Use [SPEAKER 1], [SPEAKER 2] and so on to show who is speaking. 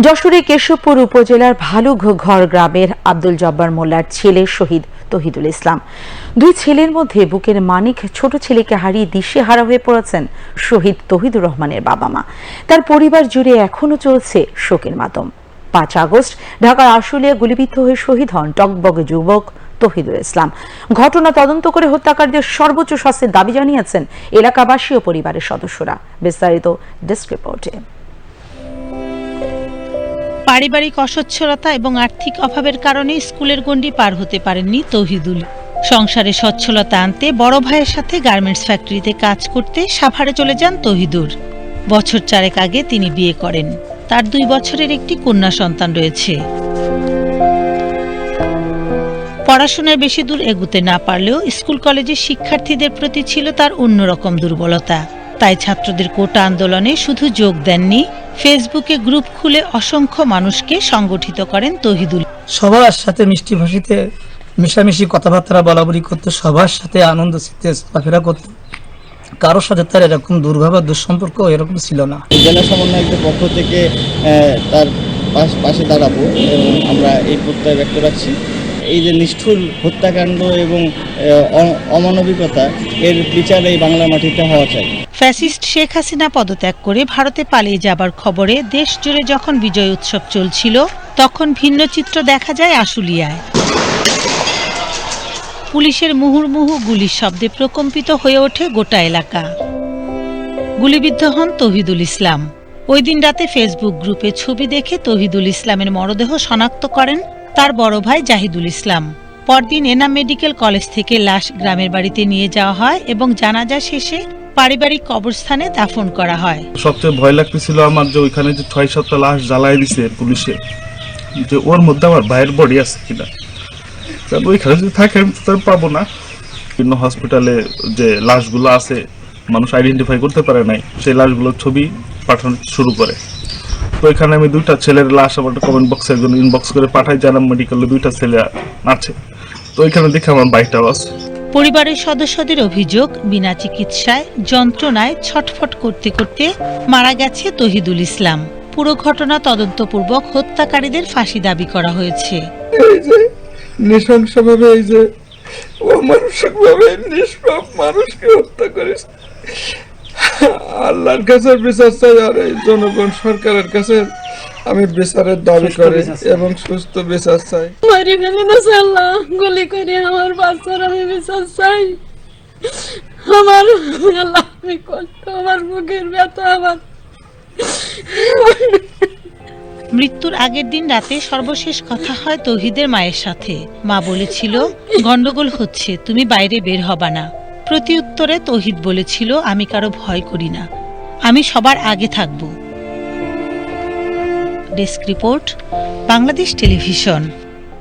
[SPEAKER 1] যশোরে কেশবপুর উপজেলার ভালুঘর গ্রামের আব্দুল জব্বার মোল্লার ছেলে শহীদ তহিদুল ইসলাম। দুই ছেলের মধ্যে বুকের মানিক ছোট ছেলেকে হারিয়ে দিশেহারা হয়ে পড়েছেন শহীদ তহিদুর রহমানের বাবা মা তার পরিবার জুড়ে এখনও চলছে শোকের মাতম। পাঁচ আগস্ট, ঢাকার আশুলিয়া গুলিবিদ্ধ হয়ে শহীদ হন টকবগে যুবক তহিদুল ইসলাম। ঘটনা তদন্ত করে হত্যাকারীদের সর্বোচ্চ শাস্তির দাবি জানিয়েছেন এলাকাবাসী ও পরিবারের সদস্যরা। বিস্তারিত ডেস্ক রিপোর্টে।
[SPEAKER 2] পারিবারিক অসচ্ছলতা এবং আর্থিক অভাবের কারণে স্কুলের গণ্ডি পার হতে পারেননি তৌহিদুল। সংসারে সচ্ছলতা আনতে বড় ভাইয়ের সাথে গার্মেন্টস ফ্যাক্টরিতে কাজ করতে সাভারে চলে যান তহিদুর। বছর চারেক আগে তিনি বিয়ে করেন। তার দুই বছরের একটি কন্যা সন্তান রয়েছে। পড়াশোনায় বেশি দূর এগুতে না পারলেও স্কুল কলেজের শিক্ষার্থীদের প্রতি ছিল তার অন্যরকম দুর্বলতা। তাই ছাত্রদের কোটা আন্দোলনে শুধু যোগ দেননি ফেসবুকে গ্রুপ খুলে অসংখ্য মানুষকে সংগঠিত করেন তহিদুল।
[SPEAKER 3] সবার সাথে মিষ্টি ভাষীতে মিশামিশি কথাবার্তা বলা বলি করতো সবার সাথে আনন্দ চিত্তে চলাফেরা করতো কারোর সাথে তার এরকম দুর্ভাব বা দুঃসম্পর্ক এরকম ছিল না।
[SPEAKER 4] জেলা সমন্বয়কের পক্ষ থেকে তার পাশ- পাশে দাঁড়াবো এবং আমরা এই প্রত্যয় ব্যক্ত রাখছি। এই যে নিষ্ঠুর হত্যাকাণ্ড এবং অমানবিকতা এর বিচার এই বাংলা মাটিতে হওয়া চাই।
[SPEAKER 2] ফ্যাসিস্ট শেখ হাসিনা পদত্যাগ করে ভারতে পালিয়ে যাবার খবরে দেশ জুড়ে যখন বিজয় উৎসব চলছিল, তখন ভিন্ন চিত্র দেখা যায় আশুলিয়ায়। পুলিশের মুহুর্মুহু গুলির শব্দে প্রকম্পিত হয়ে ওঠে গোটা এলাকা। গুলিবিদ্ধ হন তহিদুল ইসলাম। ওই দিন রাতে ফেসবুক গ্রুপে ছবি দেখে তহিদুল ইসলামের মরদেহ শনাক্ত করেন তার বড় ভাই জাহিদুল ইসলাম। পরদিন এনাম মেডিকেল কলেজ থেকে লাশ গ্রামের বাড়িতে নিয়ে যাওয়া হয় এবং জানাজা শেষে পারিবারিক কবরস্থানে দাফন করা হয়।
[SPEAKER 5] সবচেয়ে ভয় লাগতেছিল আমার যে ওইখানে যে ছয় সাতটা লাশ জ্বালাই দিছে পুলিশে, যে ওর মধ্যে আমার ভাইয়ের বডি আছে কিনা। কারণ ওইখানে যদি থাকে, আমি তো পাবো না। বিভিন্ন হসপিটালে যে লাশগুলো আছে, মানুষ আইডেন্টিফাই করতে পারে নাই, সেই লাশগুলোর ছবি পাঠানো শুরু করে। তো এখানে আমি দুইটা ছেলের লাশ আমার কমেন্ট বক্সে একজন ইনবক্স করে পাঠাই, জানাম মেডিকেলে দুইটা ছেলে আছে। তো ওইখানে দেখে আমার বাইকটাও আছে
[SPEAKER 2] পরিবারের সদস্যদের অভিযোগ বিনা চিকিৎসায় যন্ত্রণায় ছটফট করতে করতে মারা গেছে তহিদুল ইসলাম। পুরো ঘটনা তদন্তপূর্বক হত্যাকারীদের ফাঁসি দাবি করা হয়েছে।
[SPEAKER 6] এই যে নৃশংসভাবে এই যে অমানসিকভাবে নিষ্পাপ মানুষকে হত্যা করেছে। আল্লাহর কাছে বিচার চাই আর এই জনগণ সরকারের কাছে আমি বিচারের দাবি করি এবং সুস্থ বিচার চাই।
[SPEAKER 7] মারি ফেলে না আল্লাহ গুলি করে আমার বাচ্চার আমি বিশ্বাস চাই। আমার আল্লাহ আমি কষ্ট আমার বুকের ব্যথা আমার
[SPEAKER 2] মৃত্যুর আগের দিন রাতে সর্বশেষ কথা হয় তৌহিদের মায়ের সাথে। মা বলেছিল গন্ডগোল হচ্ছে তুমি বাইরে বের হবা না। প্রতি উত্তরে তৌহিদ বলেছিল আমি কারও ভয় করি না। আমি সবার আগে থাকব। Desk report Bangladesh television.